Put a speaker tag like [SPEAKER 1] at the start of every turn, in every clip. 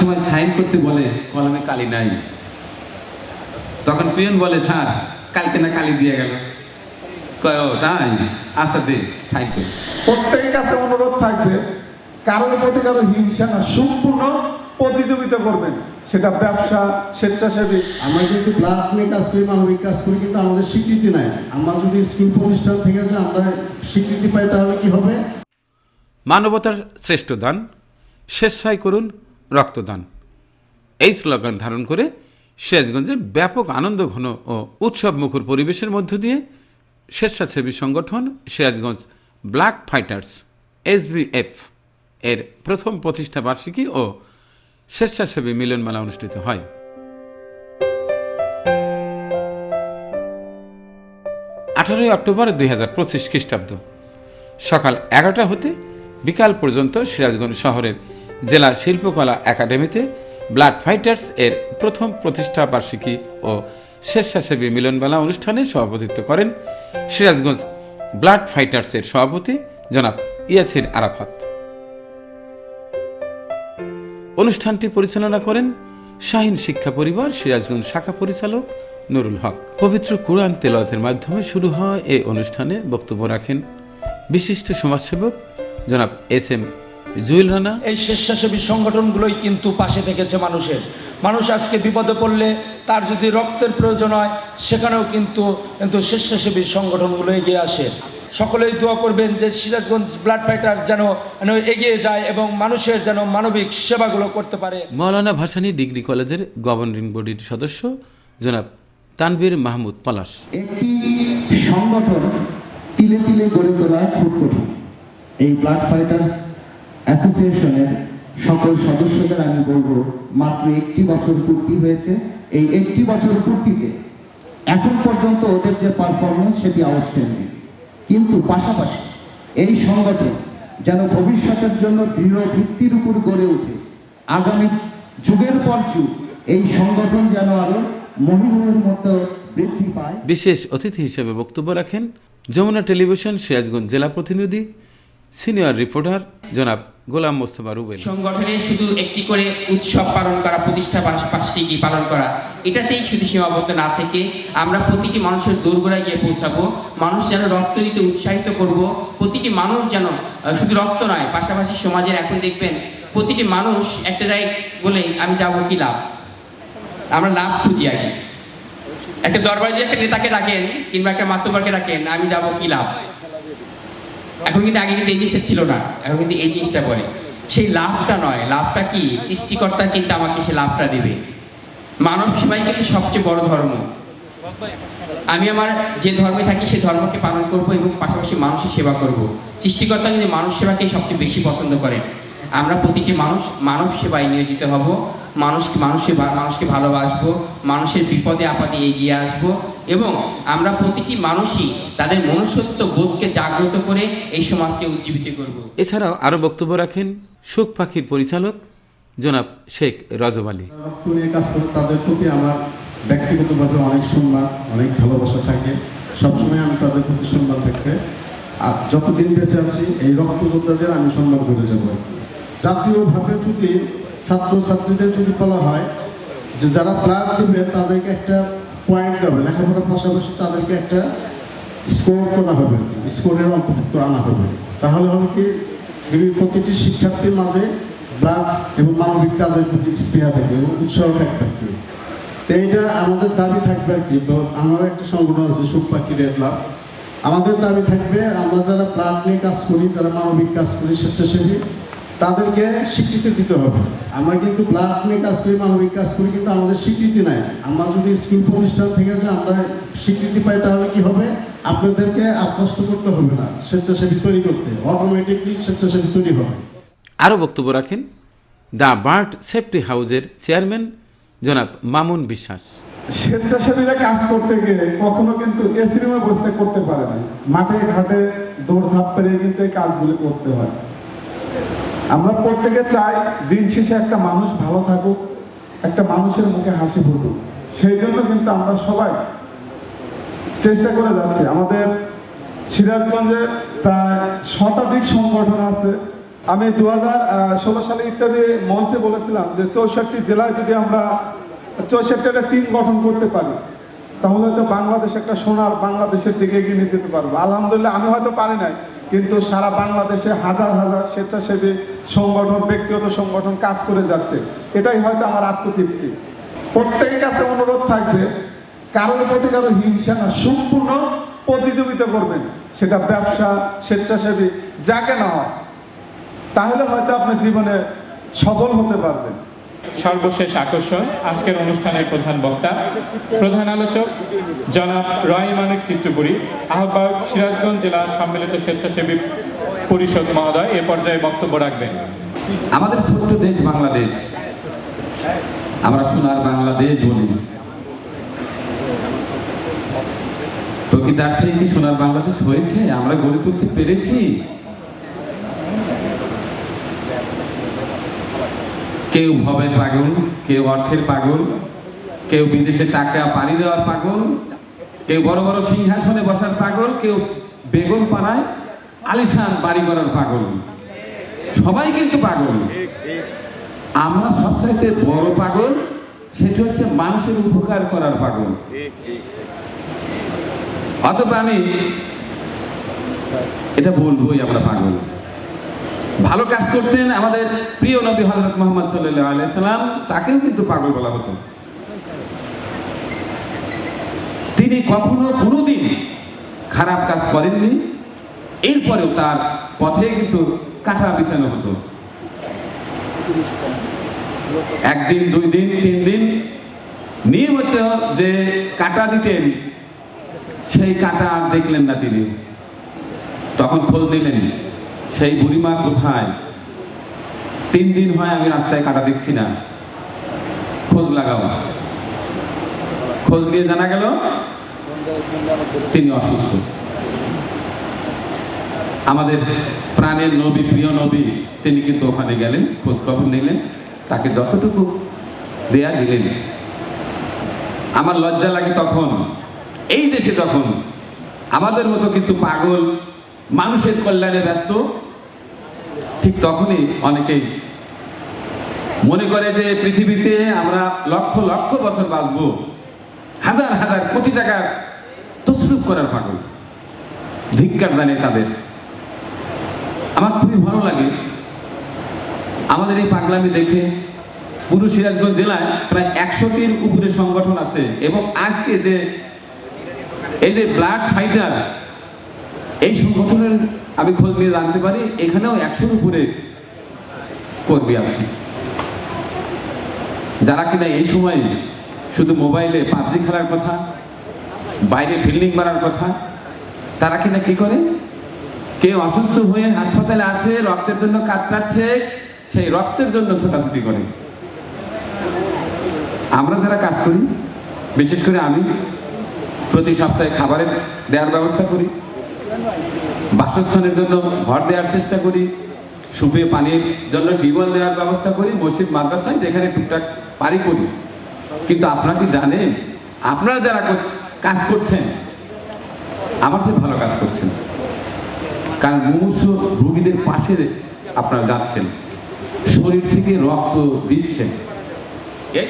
[SPEAKER 1] সময় সাইন করতে বলে কলমে কালি নাই। তখন পিয়ন বলে স্যার কালকে না কালি দিয়ে গেল। কয় তাই? আচ্ছা দে সাইন করি।
[SPEAKER 2] প্রত্যেকের কাছে অনুরোধ থাকবে কারোর প্রতি কারও হিংসা না সম্পূর্ণ প্রতিযোগিতা করবেন। সেটা ব্যবসা স্বেচ্ছাসেবী।
[SPEAKER 3] আমরা কিন্তু ব্লাড নিয়ে কাজ করি মানবিক কাজ করি কিন্তু আমাদের স্বীকৃতি নাই। আমরা যদি স্কুল প্রতিষ্ঠান থেকে যে আমরা স্বীকৃতি পাই তাহলে কি হবে?
[SPEAKER 1] মানবতার শ্রেষ্ঠ দান। স্বেচ্ছায় করুন রক্তদান। এই স্লোগান ধারণ করে সিরাজগঞ্জে ব্যাপক আনন্দ, ঘন ও উৎসব মুখর পরিবেশের মধ্য দিয়ে স্বেচ্ছাসেবী সংগঠন সিরাজগঞ্জ ব্ল্যাক ফাইটার্স, এসবিএফ এর প্রথম প্রতিষ্ঠা বার্ষিকী ও স্বেচ্ছাসেবী মিলনমেলা অনুষ্ঠিত হয়। আঠারোই অক্টোবর দুই হাজার পঁচিশ খ্রিস্টাব্দ। সকাল এগারোটা হতে বিকাল পর্যন্ত সিরাজগঞ্জ শহরের জেলা শিল্পকলা একাডেমিতে ব্লাড ফাইটার্স এর প্রথম প্রতিষ্ঠা বার্ষিকী ও স্বেচ্ছাসেবী মিলনমেলা অনুষ্ঠানে সভাপতিত্ব করেন সিরাজগঞ্জ ব্লাড ফাইটার্সের সভাপতি জনাব ইয়াসির আরাফাত। অনুষ্ঠানটি পরিচালনা করেন শাহিন শিক্ষা পরিবার সিরাজগঞ্জ শাখা পরিচালক নুরুল হক। পবিত্র কোরআন তেলাওয়াতের মাধ্যমে শুরু হয় এই অনুষ্ঠানে বক্তব্য রাখেন বিশিষ্ট সমাজসেবক জনাব এস এম জুয়েল রানা?
[SPEAKER 4] এই স্বেচ্ছাসেবী সংগঠনগুলোই কিন্তু পাশে থেকেছে মানুষের। মানুষ আজকে বিপদে পড়লে তার যদি রক্তের প্রয়োজন হয় সেখানেও কিন্তু কিন্তু স্বেচ্ছাসেবী সংগঠনগুলো এগিয়ে আসে। সকলেই দোয়া করবেন যে সিরাজগঞ্জ ব্লাড ফাইটার যেন এগিয়ে যায় এবং মানুষের যেন মানবিক সেবাগুলো করতে পারে।
[SPEAKER 1] মৌলানা ভাসানী ডিগ্রি কলেজের গভর্নিং বডির সদস্য জনাব তানবীর মাহমুদ পলাশ।
[SPEAKER 3] একটি সংগঠন তিলে তিলে গড়ে তোলা খুব কঠিন। এই ব্লাড ফাইটার্স অ্যাসোসিয়েশনের সকল সদস্যদের আমি বলব, মাত্র একটি বছর পূর্তি হয়েছে। এই একটি বছর পূর্তিতে এখন পর্যন্ত ওদের যে পারফরমেন্স সেটি আউটস্ট্যান্ডিং কিন্তু পাশাপাশি এই সংগঠন যেন ভবিষ্যতের জন্য দৃঢ় ভিত্তির উপর গড়ে ওঠে। আগামী যুগের পর যুগ এই সংগঠন যেন আরও মহিমের মতো বৃদ্ধি পায়।
[SPEAKER 1] বিশেষ অতিথি হিসেবে বক্তব্য রাখেন যমুনা টেলিভিশন সিরাজগঞ্জ জেলা প্রতিনিধি, সিনিয়র রিপোর্টার জনাব গোলাম মোস্তফা রুবেল।
[SPEAKER 5] সংগঠনে শুধু একটি করে উৎসব পালন করা, প্রতিষ্ঠা বার্ষ- বার্ষিকী পালন করা, এটাতেই শুধু সীমাবদ্ধ না থেকে আমরা প্রতিটি মানুষের দোরগোড়ায় গিয়ে পৌঁছাবো। মানুষ যেন রক্ত দিতে উৎসাহিত করব, প্রতিটি মানুষ যেন শুধু রক্ত নয়, পাশাপাশি সমাজের এখন দেখবেন প্রতিটি মানুষ একটা জায়গায় বলে, আমি যাব কি লাভ? আমরা লাভ খুঁজি আগে। একটা দরবারে যে একটা নেতাকে ডাকেন কিংবা একটা মাতব্বরকে ডাকেন, আমি যাব কি লাভ? এখন কিন্তু আগে কিন্তু এই জিনিসটা ছিল না, এখন কিন্তু এই জিনিসটা বলে। সেই লাভটা নয়, লাভটা কি? সৃষ্টিকর্তা কিন্তু আমাকে সে লাভটা দেবে। মানব সেবাই কিন্তু সবচেয়ে বড় ধর্ম। আমি আমার যে ধর্মে থাকি, সে ধর্মকে পালন করব এবং পাশাপাশি মানুষের সেবা করব। সৃষ্টিকর্তা কিন্তু মানুষ সেবাকে সবচেয়ে বেশি পছন্দ করেন। আমরা প্রতিটি মানুষ মানব সেবায় নিয়োজিত হব মানুষকে মানুষের মানুষকে ভালোবাসবো মানুষের বিপদে আপদে এগিয়ে আসব এবং আমরা প্রতিটি মানুষই তাদের মনুষ্যত্ব বোধকে জাগ্রত করে এই সমাজকে উজ্জীবিত করব।
[SPEAKER 1] এছাড়াও আরও বক্তব্য রাখেন সুখ পাখির পরিচালক জনাব শেখ রজব আলী।
[SPEAKER 3] কাজ করে তাদের প্রতি আমার ব্যক্তিগতভাবে অনেক সম্মান অনেক ভালোবাসা থাকে। সবসময় আমি তাদের প্রতি সম্মান থাকবে আর যতদিন বেঁচে আছি এই রক্ত যোদ্ধাদের আমি সম্মান করে যাব। জাতীয়ভাবে যদি ছাত্র ছাত্রীদের যদি বলা হয় যে যারা ব্লাড দেবে, তাদেরকে একটা পয়েন্ট দেবে। লেখাপড়ার পাশাপাশি তাদেরকে একটা স্কোর করা হবে। স্কোরের অন্তর্ভুক্ত আনা হবে। তাহলে হবে কি প্রতিটি শিক্ষার্থীর মাঝে ব্লাড এবং মানবিক কাজের প্রতি স্পৃহা থাকবে এবং উৎসাহ থাকবে আর কি। তো এইটা আমাদের দাবি থাকবে আর কি। আমার একটা সংগঠন আছে সুখ পাখি আমাদের দাবি থাকবে, আমরা যারা ব্লাড নিয়ে কাজ করি, যারা মানবিক কাজ করি, স্বেচ্ছাসেবী তাদেরকে স্বীকৃতি দিতে হবে। আমরা কিন্তু ব্লাড নিয়ে কাজ করি মানবিক কাজ করি কিন্তু আমাদের স্বীকৃতি নাই। আমরা যদি স্কুল প্রতিষ্ঠান থেকে যে আমরা স্বীকৃতি পাই তাহলে কি হবে? আপনাদেরকে আর কষ্ট করতে হবে না স্বেচ্ছাসেবী তৈরি করতে। অটোমেটিকলি স্বেচ্ছাসেবী তৈরি হবে।
[SPEAKER 1] আরও বক্তব্য রাখেন দ্য বার্ড সেফটি হাউসের চেয়ারম্যান জনাব মামুন বিশ্বাস।
[SPEAKER 2] স্বেচ্ছাসেবীরা কাজ করতে গিয়ে কখনো কিন্তু এসি রুমে বসতে করতে পারে না। মাঠে ঘাটে দৌড়ধাপ পেরিয়ে কিন্তু এই কাজগুলি করতে হয়। আমরা প্রত্যেকে চাই দিন শেষে একটা মানুষ ভালো থাকুক, একটা মানুষের মুখে হাসি ফুটুক। সেই জন্য কিন্তু আমরা সবাই চেষ্টা করে যাচ্ছি। আমাদের সিরাজগঞ্জে প্রায় শতাধিক সংগঠন আছে। আমি দু হাজার ষোলো সালে ইত্যাদি মঞ্চে বলেছিলাম যে চৌষট্টি জেলায় যদি আমরা চৌষট্টি একটা টিম গঠন করতে পারি তাহলে হয়তো বাংলাদেশ একটা সোনার বাংলাদেশের দিকে এগিয়ে নিয়ে যেতে পারব। আলহামদুলিল্লাহ, আমি হয়তো পারি নাই, কিন্তু সারা বাংলাদেশে হাজার হাজার স্বেচ্ছাসেবী সংগঠন, ব্যক্তিগত সংগঠন কাজ করে যাচ্ছে। এটাই হয়তো আমার আত্মতৃপ্তি। প্রত্যেকের কাছে অনুরোধ থাকবে, কারোর প্রতি কারও হিংসা না, সম্পূর্ণ প্রতিযোগিতা করবেন। সেটা ব্যবসা, স্বেচ্ছাসেবী, যাকে না হয়। তাহলে হয়তো আপনার জীবনে সফল হতে পারবেন।
[SPEAKER 6] সর্বশেষ আকর্ষণ, আজকের অনুষ্ঠানের প্রধান বক্তা, প্রধান আলোচক, জনাব রয় মানিক চিত্রপুরী আহ্বায়ক সিরাজগঞ্জ জেলা সম্মিলিত স্বেচ্ছাসেবী পরিষদ মহোদয়, এ পর্যায়ে বক্তব্য রাখবেন।
[SPEAKER 1] আমাদের ছোট্ট দেশ বাংলাদেশ, আমরা সোনার বাংলাদেশ বলি। প্রকৃতার্থে কি সোনার বাংলাদেশ হয়েছে? আমরা গড়ে তুলতে পেরেছি? কেউ ভবের পাগল, কেউ অর্থের পাগল, কেউ বিদেশে টাকা পাড়ি দেওয়ার পাগল, কেউ বড় বড় সিংহাসনে বসার পাগল, কেউ বেগম পাড়ায় আলিশান বাড়ি করার পাগল। সবাই কিন্তু পাগল। আমরা সবচাইতে বড় পাগল, সেটা হচ্ছে মানুষের উপকার করার পাগল। অথবা আমি এটা বলবোই আমরা পাগল। ভালো কাজ করতেন আমাদের প্রিয় নবী হজরত মোহাম্মদ সাল্লাহ আলাইসাল্লাম তাকেও কিন্তু পাগল বলা হতো। তিনি কখনো কোনোদিন খারাপ কাজ করেননি, এরপরেও তার পথে কিন্তু কাটা বিছানো হতো। একদিন, দুই দিন, তিন দিন নিয়মিত যে কাটা দিতেন, সেই কাটা আর দেখলেন না তিনি। তখন খোঁজ দিলেন সেই বুড়িমা কোথায়? তিন দিন হয় আমি রাস্তায় কাটা দেখছি না। খোঁজ লাগাও। খোঁজ নিয়ে জানা গেল, তিনি অসুস্থ। আমাদের প্রাণের নবী, প্রিয় নবী, তিনি কিন্তু ওখানে গেলেন খোঁজ খবর নিলেন, তাকে যতটুকু দেয়া দিলেন। আমার লজ্জা লাগে তখন, এই দেশে তখন। আমাদের মতো কিছু পাগল, মানুষের কল্যাণে ব্যস্ত ঠিক তখনই অনেকেই মনে করে যে পৃথিবীতে আমরা লক্ষ লক্ষ বছর বাঁচবো। হাজার হাজার কোটি টাকার তসরুপ করার পাগল। ধিক্কার জানে তাদের। আমার খুবই ভালো লাগে। আমাদের এই পাগলামি দেখে পুরো সিরাজগঞ্জ জেলায় প্রায় একশোটির উপরে সংগঠন আছে এবং আজকে যে এই যে ব্লাড ফাইটার, এই সংগঠনের আমি খোঁজ নিয়ে জানতে পারি, এখানেও একশোর উপরে কর্মী আছে। যারা কিনা এই সময় শুধু মোবাইলে পাবজি খেলার কথা, বাইরে ফিল্ডিং মারার কথা, তারা কিনা কি করে? কেউ অসুস্থ হয়ে হাসপাতালে আছে, রক্তের জন্য কাতরাচ্ছে, সেই রক্তের জন্য ছোটাছুটি করে। আমরা যারা কাজ করি, বিশেষ করে আমি, প্রতি সপ্তাহে খাবারের দেওয়ার ব্যবস্থা করি। বাসস্থানের জন্য ঘর দেওয়ার চেষ্টা করি সুপে পানির জন্য টিউবওয়েল দেওয়ার ব্যবস্থা করি, মসজিদ, মাদ্রাসায় যেখানে টুকটাক পারি করি। কিন্তু আপনারা কি জানেন? আপনারা যারা কাজ করছেন, আমার চেয়ে ভালো কাজ করছেন। কারণ মুমূর্ষ রোগীদের পাশে আপনারা যাচ্ছেন, শরীর থেকে রক্ত দিচ্ছেন। এই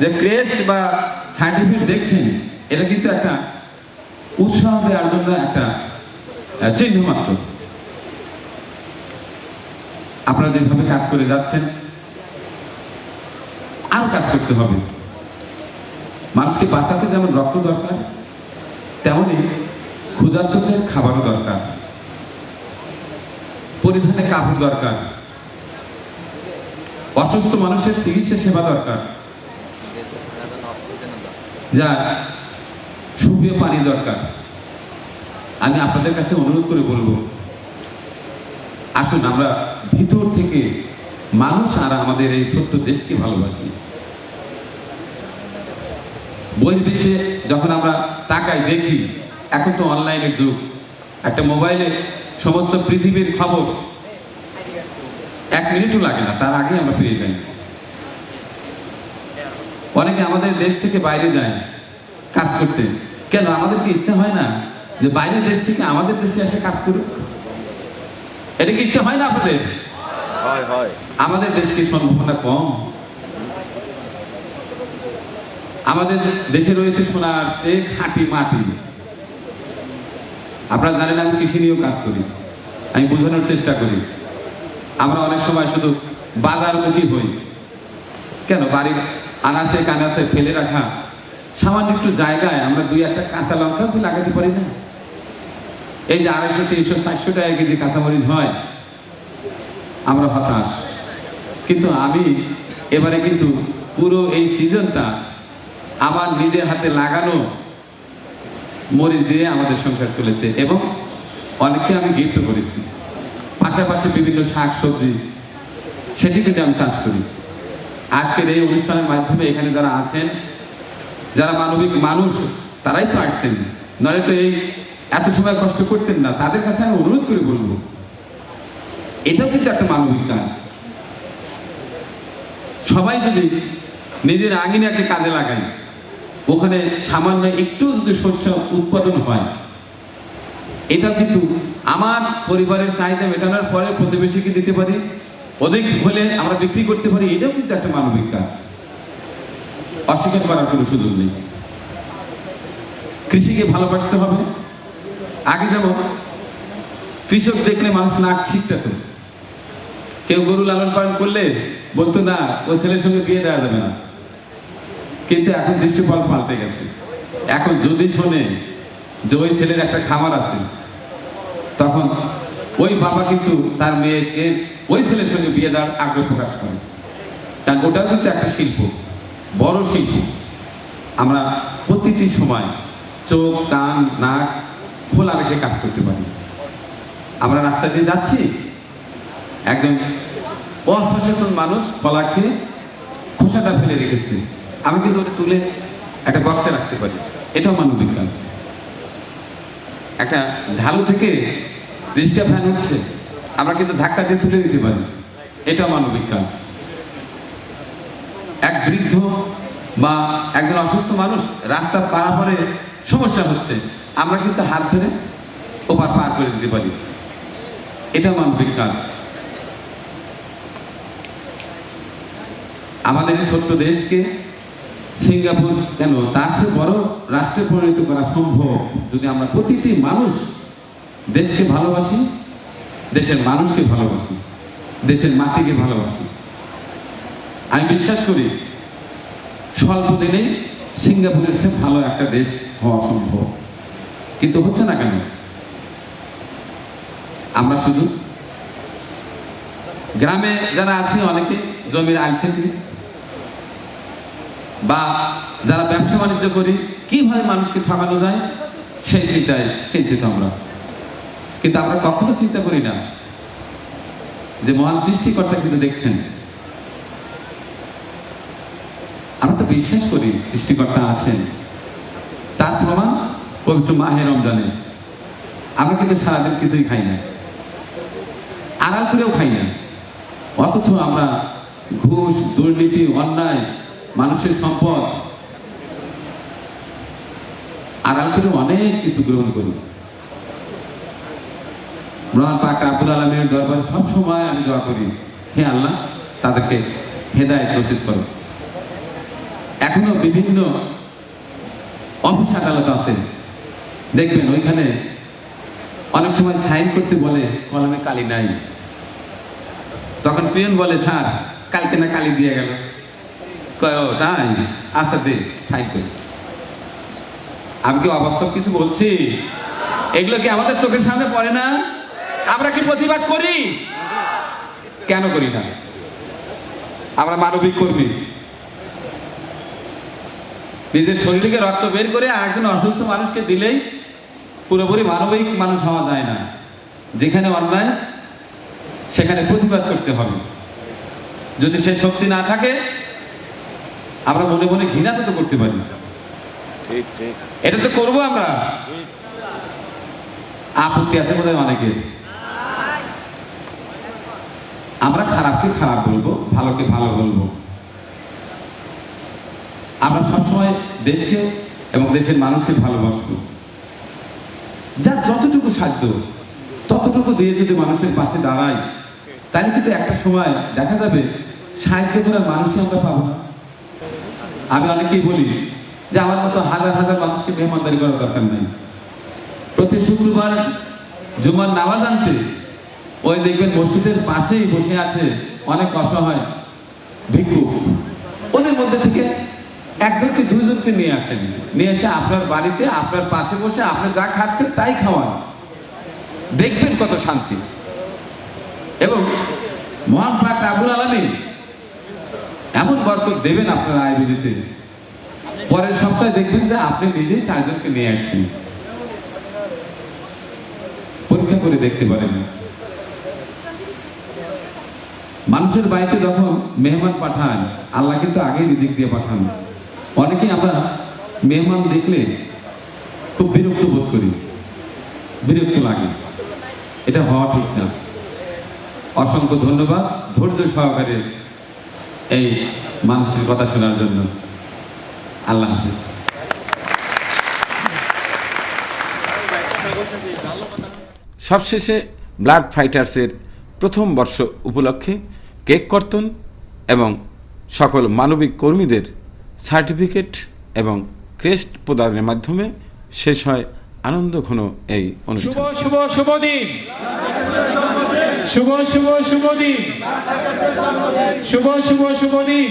[SPEAKER 1] যে ক্রেস্ট বা সার্টিফিকেট দেখছেন, এটা কিন্তু একটা উৎসাহ দেওয়ার জন্য একটা চিহ্ন মাত্র। আপনারা যেভাবে কাজ করে যাচ্ছেন, আরও কাজ করতে হবে। মানুষকে বাঁচাতে যেমন রক্ত দরকার, তেমনি ক্ষুধার্তদের খাবারও দরকার। পরিধানে কাপড় দরকার। অসুস্থ মানুষের চিকিৎসা সেবা দরকার। যার সুপীয় পানি দরকার। আমি আপনাদের কাছে অনুরোধ করে বলব, আসুন আমরা ভিতর থেকে মানুষ আর আমাদের এই ছোট্ট দেশকে ভালোবাসি। বহির্বিশ্বে যখন আমরা তাকাই দেখি, এখন তো অনলাইনের যুগ, একটা মোবাইলে সমস্ত পৃথিবীর খবর এক মিনিটও লাগে না, তার আগে আমরা পেয়ে যাই। অনেকে আমাদের দেশ থেকে বাইরে যায়, কাজ করতে। কেন? আমাদের কি ইচ্ছা হয় না যে বাইরের দেশ থেকে আমাদের দেশে এসে কাজ করুক। এটা কি ইচ্ছা হয় না আপনাদের? আমাদের দেশ কি সম্ভাবনা কম? আমাদের দেশে রয়েছে সোনার চেয়ে খাঁটি মাটি। আপনারা জানেন আমি কৃষি নিয়েও কাজ করি। আমি বোঝানোর চেষ্টা করি। আমরা অনেক সময় শুধু বাজারমুখী হই। কেন? বাড়ির আনাচে কানাচে ফেলে রাখা সামান্য একটু জায়গায় আমরা দুই একটা কাঁচা লঙ্কা কি লাগাতে পারি না। এই যে আড়াইশো, তিনশো, চারশো টাকা কেজি কাঁচামরিচ হয়, আমরা হতাশ। কিন্তু আমি এবারে কিন্তু পুরো এই সিজনটা আমার নিজের হাতে লাগানো মরিচ দিয়ে আমাদের সংসার চলেছে এবং অনেককে আমি গিফট করেছি। পাশাপাশি বিভিন্ন শাক সবজি সেটি কিন্তু আমি চাষ করি। আজকের এই অনুষ্ঠানের মাধ্যমে এখানে যারা আছেন যারা মানবিক মানুষ, তারাই তো আসছেন। নয় তো এই এত সময় কষ্ট করতেন না। তাদের কাছে আমি অনুরোধ করে বলব, এটাও কিন্তু একটা মানবিক কাজ। সবাই যদি নিজের আঙিনাকে কাজে লাগায়, ওখানে সামান্য একটু যদি শস্য উৎপাদন হয় এটা কিন্তু আমার পরিবারের চাহিদা মেটানোর পরে প্রতিবেশীকে দিতে পারি, অধিক হলে আমরা বিক্রি করতে পারি, এটাও কিন্তু একটা মানবিক কাজ। অস্বীকার করার কোনো সুযোগ নেই। কৃষিকে ভালোবাসতে হবে। আগে যেমন কৃষক দেখলে মানুষ নাক ছিটটাতো কেউ গরু লালন পালন করলে বলতো, না ও ছেলের সঙ্গে বিয়ে দেওয়া যাবে না। কিন্তু এখন দৃশ্যফল পাল্টে গেছে। এখন যদি শোনে যে ওই ছেলের একটা খামার আছে, তখন ওই বাবা কিন্তু তার মেয়েকে ওই ছেলের সঙ্গে বিয়ে দেওয়ার আগ্রহ প্রকাশ করে। কারণ ওটাও কিন্তু একটা শিল্প। বড় শিল্প। আমরা প্রতিটি সময় চোখ, কান, নাক খোলা রেখে কাজ করতে পারি। আমরা রাস্তা দিয়ে যাচ্ছি, একজন অসচেতন মানুষ কলা খেয়ে খোসাটা ফেলে রেখেছে। আমি কিন্তু ওটা তুলে একটা বক্সে রাখতে পারি। এটাও মানবিক কাজ। একটা ঢালু থেকে রিক্সা ফ্যান হচ্ছে আমরা কিন্তু ধাক্কা দিয়ে তুলে দিতে পারি। এটাও মানবিক কাজ। এক বৃদ্ধ বা একজন অসুস্থ মানুষ রাস্তা পারাপারে সমস্যা হচ্ছে। আমরা কিন্তু হাত ধরে ওপার পার করে দিতে পারি। এটা মানবিক কাজ আমাদের ছোট্ট দেশকে সিঙ্গাপুর কেন? তার চেয়ে বড় রাষ্ট্রে পরিণত করা সম্ভব যদি আমরা প্রতিটি মানুষ দেশকে ভালোবাসি, দেশের মানুষকে ভালোবাসি, দেশের মাটিকে ভালোবাসি। আমি বিশ্বাস করি, স্বল্প দিনেই সিঙ্গাপুরের চেয়ে ভালো একটা দেশ হওয়া সম্ভব। কিন্তু হচ্ছে না কেন? আমরা শুধু গ্রামে যারা আছে, অনেকে জমির আইনসেন্টি বা যারা ব্যবসা বাণিজ্য করি, কীভাবে মানুষকে ঠকানো যায়, সেই চিন্তায় চিন্তিত আমরা। কিন্তু আমরা কখনো চিন্তা করি না যে মহান সৃষ্টিকর্তা কিন্তু দেখছেন আমরা তো বিশ্বাস করি, সৃষ্টিকর্তা আছেন। তার প্রমাণ পবিত্র মাহে রমজানে। আমরা কিন্তু সারাদিন কিছুই খাই না। আড়াল করেও খাই না। অথচ আমরা ঘুষ, দুর্নীতি, অন্যায়, মানুষের সম্পদ, আড়াল করে অনেক কিছু গ্রহণ করি। মহান পাক আব্দুল আলমের দরবারে সবসময় আমি দোয়া করি, হে আল্লাহ, তাদেরকে হেদায়ত রসিদ করো। এখনও বিভিন্ন অফিস আদালত আছে। দেখবেন ওইখানে অনেক সময় সাইন করতে বলে, কলমে কালি নাই। তখন পিয়ন বলে স্যার কালকে না কালি দিয়ে গেল। তাই? আচ্ছা দে, সাইন করি। আমি কি অবাস্তব কিছু বলছি? এগুলো কি আমাদের চোখের সামনে পড়ে না? আমরা কি প্রতিবাদ করি? কেন করি না? আমরা মানবিক কর্মী। নিজের শরীর থেকে রক্ত বের করে একজন অসুস্থ মানুষকে দিলেই পুরোপুরি মানবিক মানুষ হওয়া যায় না। যেখানে অন্যায় সেখানে প্রতিবাদ করতে হবে। যদি সে শক্তি না থাকে আমরা মনে মনে ঘৃণা তো করতে পারি। এটা তো করব আমরা। আপত্তি আছে বোধহয় অনেকের। আমরা খারাপকে খারাপ বলব ভালোকে ভালো বলব। আমরা সবসময় দেশকে এবং দেশের মানুষকে ভালোবাসবো। যার যতটুকু সাধ্য, ততটুকু দিয়ে যদি মানুষের পাশে দাঁড়াই তাহলে কিন্তু একটা সময় দেখা যাবে সাহায্য করার মানুষই আমরা পাবো আমি অনেকেই বলি যে আমার মতো হাজার হাজার মানুষকে মেহমানদারি করার দরকার নেই। প্রতি শুক্রবার জুমার নামাজ আনতে ওই দেখবেন মসজিদের পাশেই বসে আছে অনেক অসহায় ভিক্ষুক। ওদের মধ্যে থেকে একজনকে, দুইজনকে নিয়ে আসেন। নিয়ে এসে আপনার বাড়িতে, আপনার পাশে বসে আপনি যা খাচ্ছেন তাই খাওয়ান। দেখবেন কত শান্তি। এবং মহান আবুল আলমী এমন বরকত দেবেন আপনার আয় রুজিতে পরের সপ্তাহে দেখবেন যে আপনি নিজেই চারজনকে নিয়ে আসছেন। পরীক্ষা করে দেখতে পারেন। মানুষের বাড়িতে যখন মেহমান পাঠান, আল্লাহ কিন্তু আগেই রিজিক দিয়ে পাঠান। অনেকেই আমরা মেহমান দেখলে খুব বিরক্ত বোধ করি। বিরক্ত লাগে। এটা হওয়া ঠিক না। অসংখ্য ধন্যবাদ ধৈর্য সহকারে এই মানুষটির কথা শোনার জন্য। আল্লাহ হাফিজ। সবশেষে ব্লাড ফাইটার্সের প্রথম বর্ষ উপলক্ষে কেক কর্তন এবং সকল মানবিক কর্মীদের সার্টিফিকেট এবং ক্রেস্ট প্রদানের মাধ্যমে শেষ হয় আনন্দ ঘন এই অনুষ্ঠান।
[SPEAKER 6] শুভ শুভ দিন। শুভ শুভ শুভ দিন। শুভ শুভ শুভ দিন।